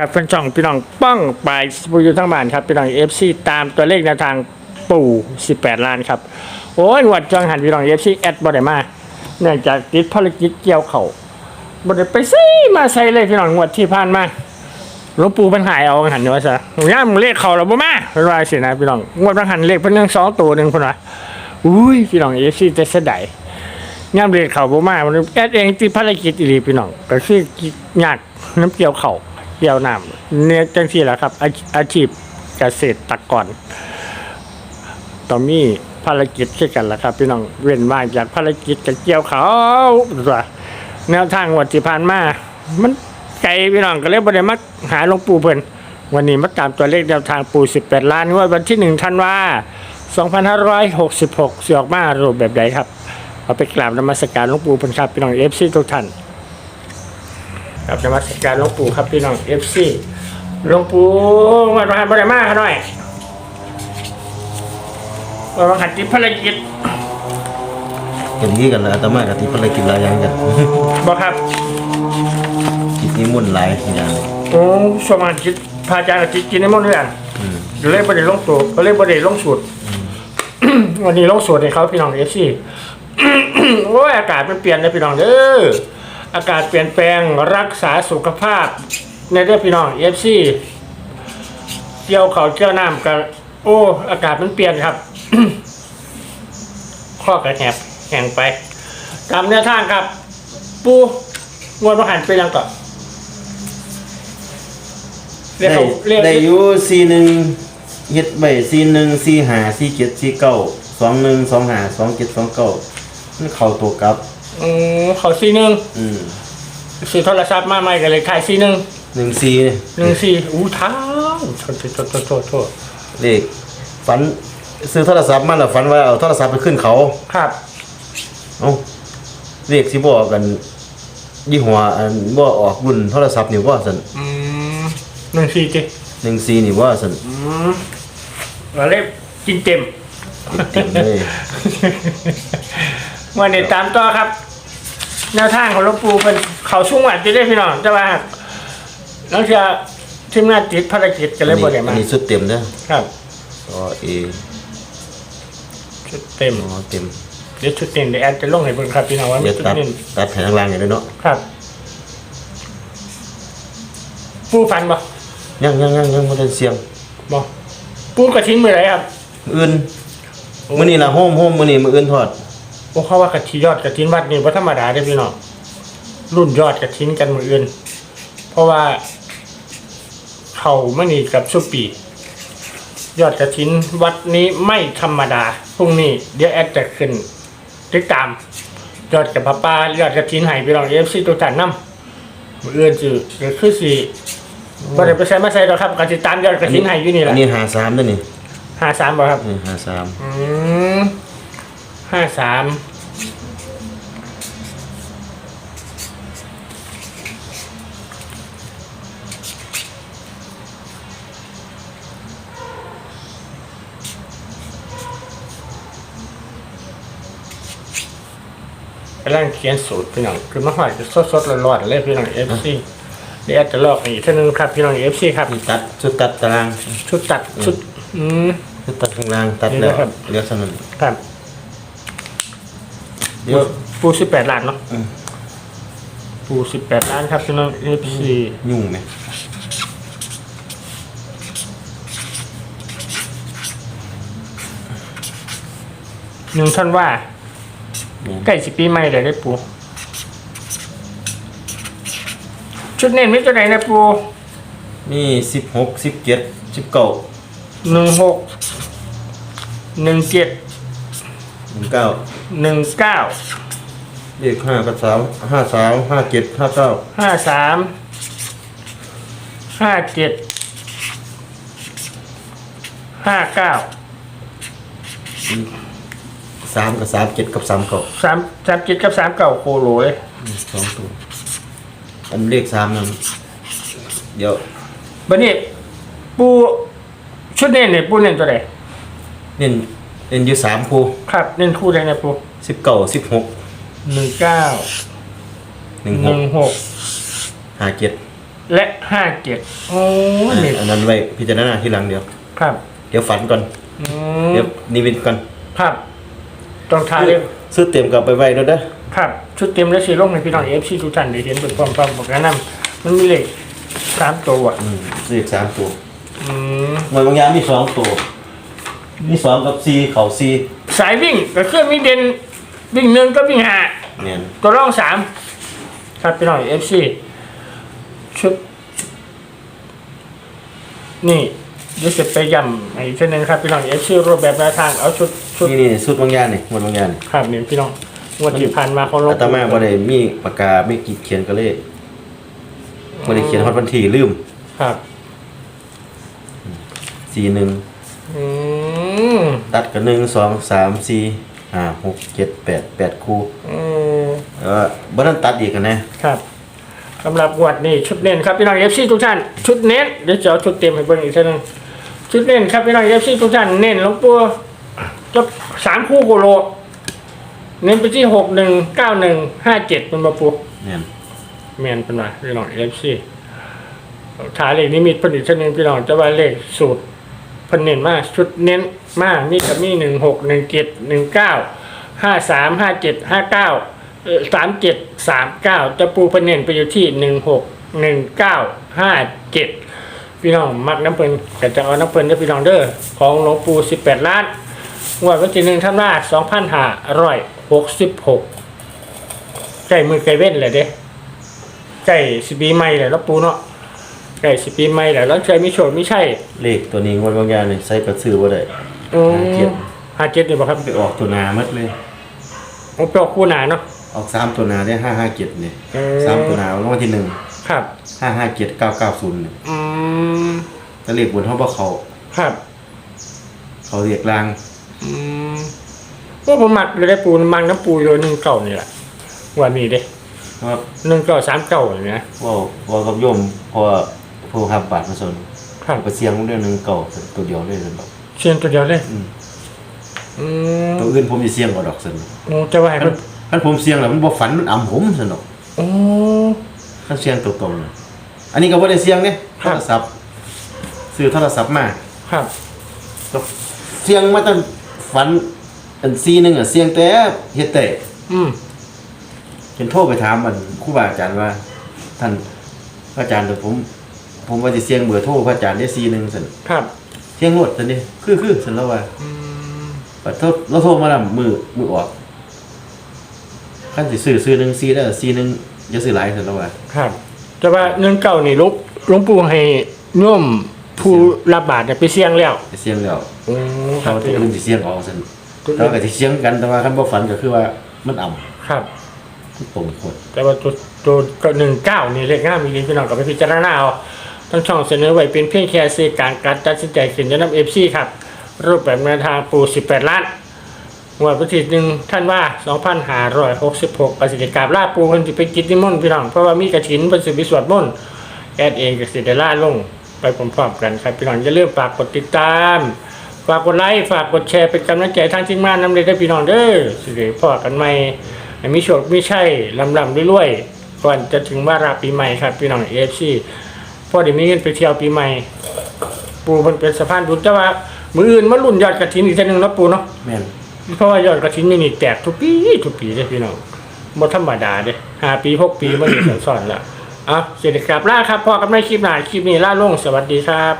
ครับเป็นช่องพี่น้องป้องปลายปูอยู่ทั้งบ้านครับพี่น้องเอฟซีตามตัวเลขแนวทางปู่ 18 ล้านครับ โอ้ยงวดจังหันพี่น้องเอฟซีแอดบ่ได้มาเนื่องจากติดภารกิจเกี่ยวเขาบ่ได้ไปซีมาใส่เลยพี่น้องงวดที่ผ่านมาหลวงปู่เพิ่นหายเอาหันว่าซะย่ามเลขเขาแล้วบ่มาเพิ่นว่าสินะพี่น้องงวดบางหันเลขเพิ่นยังสองตัวหนึ่งเพิ่นว่าอุ้ยพี่น้องเอฟซีจะเสดายย่ำเรียนเขาบ่มามันแอดเองที่ภารกิจอีหลีพี่น้องก็คือยากน้ำเกี่ยวเขา เกี่ยวน้ำเนี่ยจังที่แหละครับ อาชีพเกษตรกรต้องมีภารกิจเช่นกันละครับ พี่น้องเว้นมากจากภารกิจกับเกี่ยวเขาตัวแนวทางวันที่ผ่านมามันไกลพี่น้องก็เลยบ่ได้มาหาหลวงปู่เพิ่นวันนี้มาตามตัวเลขแนวทางปู่18 ล้านงวดวันที่1ธันวา2566สิออกมารูปแบบใดครับเอาไปกราบนมัสการหลวงปู่เพันครับพี่น้องเอฟซีทุกท่าน กราบนมัสการหลวงปู่ครับพี่น้องเอฟซีหลวงปู่วันวันบริมาหน่อยวันวันขัดติดภารกิจอย่างนี้กันแล้วอาตมากับที่ภารกิจหลายอย่างกันบอกครับกิจนิมนต์หลายอย่างโอ้สมาจิตพระอาจารย์กับจิตกินในมนต์เรื่องอืมก็เลยประเด็นลงตัวก็เลยประเด็นลงสูตรวันนี้ลงสูตรให้เขาพี่น้องเอฟซีโอ้ยอากาศมันเปลี่ยนนะพี่น้องเด้อ อากาศเปลี่ยนแปลงรักษาสุขภาพ ในเด้อพี่น้องเอฟซีเกี่ยวเขาวเกี่ยวน้ำกันโอ้อากาศมันเปลี่ยนครับข้อกระแหบแห้งไปตามแนวทางครับ ปูงวดประหันไปยังก่อนเรียกได้เขาเรียกได้อยู่ซีหนึ่งเฮ็ดใบซีหนึ่งซีหาซีเจ็ดซีเก้าสองหนึ่งสองหาสองเจ็ดสองเก้ามันเข้าตัวกลับ อืมเขาซีหนึ่งอืมสีโทรศัพท์มาใหม่กันเลยขายซีหนึ่งหนึ่งซีหนึ่งซีอู้ท้าวโทษโทษโทษโทษโทษเลขฝันซื้อโทรศัพท์มาแล้วฝันว่าเอาโทรศัพท์ไปขึ้นเขาครับ เอ้าเลขสิบอกกันยี่ห้ออันบ่ออกรุ่นโทรศัพท์นี่ว่าสันอืมหนึ่งซีจิหนึ่งซีนี่ว่าสันอืมเราเรียกกินเต็มเต็มเลยวันนี้ตามต่อครับ แนวทางของหลวงปู่เป็นเขาชุ่งหวัดจะได้พี่น้องแต่ว่าน้องเชียทีมงานติดภารกิจจะเลยบ่ได้อัมานนี้สุดเต็มเด้อครับต่อเอชุดเต็ม อ๋อเต็มเดี๋ยวชุดเต็มเดี๋ยวแอดจะลงให้เบิ่งครับพี่น้องว่ามีเดี๋ยวชุดตัดเต็มตัดแผ่นข้างล่างอย่างนี้เนาะครับ ปูฟันบ่ยังยังยังยังไม่ได้เสียงบ่ปูกระทิ้งมือไหนครับอื่นมื้อนี้ล่ะโฮมโฮมมื้อนี้มื้ออื่นทอด โอ้เขาว่ากระทิยอดกระทินวัดนี่ว่าธรรมดาได้อพี่น้องรุ่นยอดกระทินกันมืออื่น เพราะว่าเขาไม่นีกับชุปปี ยอดกระทินวัดนี้ไม่ธรรมดาพรุ่งนี้เดี๋ยวแอดจะขึ้นติดตาม ยอดกับป้าป้ายอดกระทินให้พี่น้องเอฟซีตัวจานน้ำมืออื่นจือก็คือสิบ่ได้ไปใช้มาใช้หรอกครับกระติดตามยอดกระทินให้อยู่นี่แหอัละนนี้53เด้อนี่ห้าสามบ่ครับอืม53อืม ห้าสามกำลังเขียนสูตรพี่น้องคือมาหอยจะสดๆร้อนๆเลยพี่น้องเอฟซีเดี๋ยวอาจจะลอกอีกท่านึงครับพี่น้องเอฟซีครับตัดชุดตัดตารางชุดตัดชุดอืมชุดตัดข้างล่างตัดนี่แล้วนะครับเดี๋ยวเท่านั้นครับ เดี๋ยวปูสิบแปดล้านเนาะอืมปูสิบแปดล้านครับพี่น้องเอฟซียุ่งไหมหนึ่งท่านว่าใกล้สิปีใหม่เลยได้ปู ชุดเน้นมิตัวไหนนะปูมี16 17 19หนึ่งหกหนึ่งเจ็ด19 หนึ่งเก้าเลข5กับ3 53 57 59ห้าสามห้าเจ็ดห้าเก้า3กับ37กับ3เก้าสามสามเจ็ดกับสามเก้าโคโลเลยสองตัวอันเลข3นั่นเดี๋ยวบันนี้ปูชุดเน้นเนี่ยปูเน้นตัวไหนเน้น เน้นอยู่3คู่ครับเน้นคู่ใดนะปู19 16หนึ่งเก้าหนึ่งหหนึ่กงหกห้าเจ็ดและห้าเจ็ดโอ้ยนี่อันนั้นไว้พิจารณาทีหลังเดียว ครับเดี๋ยวฝันก่อน อืเดี๋ยวมนิมิตก่อนครับต้องทาเรียกซื้อเต็มกลับไปไว้แล้วเด้อครับ ชุดเต็มและสีลงในพี่น้องเอฟซีทุกท่านได้เห็นเป็นความความบอกแนะนำมันมีเลขสามตัวอะอืมซื้ออีกสามตัวอืมหน่วยบางอย่างมีสองตัว มีสองกับสี่เข่าสี่สายวิ่งก็คือมีเด่นวิ่งหนึ่งก็วิ่งห้าเนี่ยตัวร่องสามครับพี่น้องเอฟซีชุดนี่เดี๋ยวจะไปย้ำอีกทีหนึงครับพี่น้องเอฟซีรูปแบบแนวทางเอาชุดชุดนี่นี่สุดบางอย่างนี่หมดบางอย่างนี่ครับนี่พี่น้องงวดที่ผ่านมาเขาลงอาตมาบ่ได้มีปากกาไม่กีดเขียนก็เลยบ่ได้เขียนฮอดวันที่ลืมครับสี่หนึ่งอืม ตัดกับหนึ่งสองสามสี่ห้าหกเจ็ดแปดแปดคู่อืมเออบ่ทันตัดอีกกันนะครับสำหรับงวดนี้ชุดเน้นครับพี่น้องเอฟซีทุกท่านชุดเน้นเดี๋ยวจะเอาชุดเต็มให้เบิ่งอีกทีหนึงชุดเน้นครับพี่น้องเอฟซีทุกท่านเน้นหลวงปู่จะสามคู่โคโล เน้นไปที่หกหนึ่งเก้าหนึ่งห้าเจ็ดเป็นมาปูเนี่ยแมนเป็นมาพี่น้องเอฟซีถ่ายเลขนิมิตผลิตชนิดพี่น้องจะว่าเลขสูตร เพันเน้นมากชุดเน้นมากมีกับมีหนึ่งหกหนึ่งเจ็ดหนึ่งเก้าห้าสามห้าเจ็ดห้าเก้าสามเจ็ดสามเก้าจะปูเพันเน้นไปอยู่ที่หนึ่งหกหนึ่งเก้าห้าเจ็ดพี่น้องมักน้ำเพลินแต่จะเอาน้ำเพลินได้อพี่น้องเด้อของหลวงปู่สิบแปดล้านงวดวันที่หนึ่งธันวาสองพันห้าร้อยหกสิบหกใกล้มือใกล้เว้นเลยเด้ใกล้สิปีใหม่เลยแล้วปูเนาะ ใกล้สิปีใหม่แล้วแล้วใจไม่โฉดไม่ใช่เลขตัวนี้งวดบางอย่างนี่ใส่กระซื้อบ่ได้ อืมห้าเจ็ด ห้าเจ็ดนี่บอกครับไปออกตัวหนาหมดเลย ผมเปลคู่หนาเนาะ ออกสามตัวหนาได้ห้าห้าเจ็ดนี่อืมสามตัวหนารางวัลที่หนึ่งครับห้าห้าเจ็ดเก้าเก้าศูนย์นี่อืมถ้าเลขบนเขาบ่เขาครับเขาเรียกลางอืมพวกผมมักเลยได้ปูมังน้ำปูโยหนึ่งเก่านี่แหละวันนี้เด้เพราะหนึ่งเก่าสามเก่าอย่างเงี้ยว่าว่ากับโยมเพราะว่าผู้หับบาทมาสนครับไปเสียงเรื่องหนึงเก่าตัวเดียวเลยนั่นดอกเชียนตัวเดียวเลย อืมอืมตัวอื่นผมสิเสียงเอาดอกซั่นโอ้จะว่าให้คัมันนคันผมเสียงแล้วมันบ่ฝันมันอำผมซั่นดอกโอ้ คันเสียงตรงๆน่ะอันนี้ก็บ่ได้เสียงเด้คโทรับ รศัพท์ซื้อโทรศัพท์มาครับ ก็เสียงมาตั้งฝันอันซีหนึงอะเสียงแต่เฮ็ดแต่ อืมเห็นโทรไปถามมันครูบาอาจารย์ว่า ท่านพระอาจารย์เดี๋ยวผม ผมว่าสิเสียงเบอร์โทรพระอาจารย์ได้ซีหนึงซั่นครับเสียงรถซั่นนี่คือคือซั่นแล้วว่าอืมบัดโทรเราโทรมานํมือมือออกคันสิซื้อซื้อหนึงซีได้ซีหนึงอย่าซื้อหลายซั่นแล้วว่า ครับ แต่ว่าเงินเก่านี่หลุงหลวงปู่ให้โย่มผู้รับบาตรเนี่ยไปเสี่ยงแล้วไปเสียงแล้วโอ้คถ้ารับว่าตัวอื่นสิเสียงออกซั่นตัวแต่ว่าก็สิเสียงกันแต่ว่าคันบ่ฝันก็คือว่ามันอ่ำครับมันตรงคนแต่ว่าตัวตัวก็หนึ่งเก้านี่เลขง่ายมีลินพี่น้องกับไปพิจารณาเอา ทั้งช่องเสนอไว้เป็นเพียงแค่สื่อกลารการตัดสินใจขึ้นจะนำเอฟซีครับ รูปแบบแนวทางปูสิบแปดล้านงวดวันที่หนึ่งท่านว่าสองพันห้าร้อยหกสิบหกประสิทธิกาบลาปูคนที่ไปกิจนิมนต์พี่น้อง เพราะว่ามีกระถินเป็นสิบิสวดมนต์แอดเองกับสิเดล่าลงไปพร้อมๆกันครับพี่น้องอย่าลืมฝากกดติดตาม ฝากกดไลค์ฝากกดแชร์เป็นกำลังใจทางทีมงานน้ำเลยได้พี่น้องเด้อสิเดพ่อกันใหม่มีโชคมีชัยลำลำๆรวยๆก่อนจะถึงว่าระปีใหม่ครับพี่น้องเอฟซี พ่อเดี๋ยวมีเงินไปเที่ยวปีใหม่ ปูมันเป็นสะพานบุญแต่ว่า มืออื่นมาลุ่นยอดกระถินอีกทีหนึงเนาะปูเนาะแม่นเพราะว่ายอดกระถินนี่นี่แตกทุกปีทุกปีเลยพี่น้องบ่ธรรมดาเด้ห้าปีหกปีมันมีสอนๆแล้วอะเสร็จกลับล่าครับพ่อกับแม่คลิปหน้าคลิปนี้ล่าลงสวัสดีครับ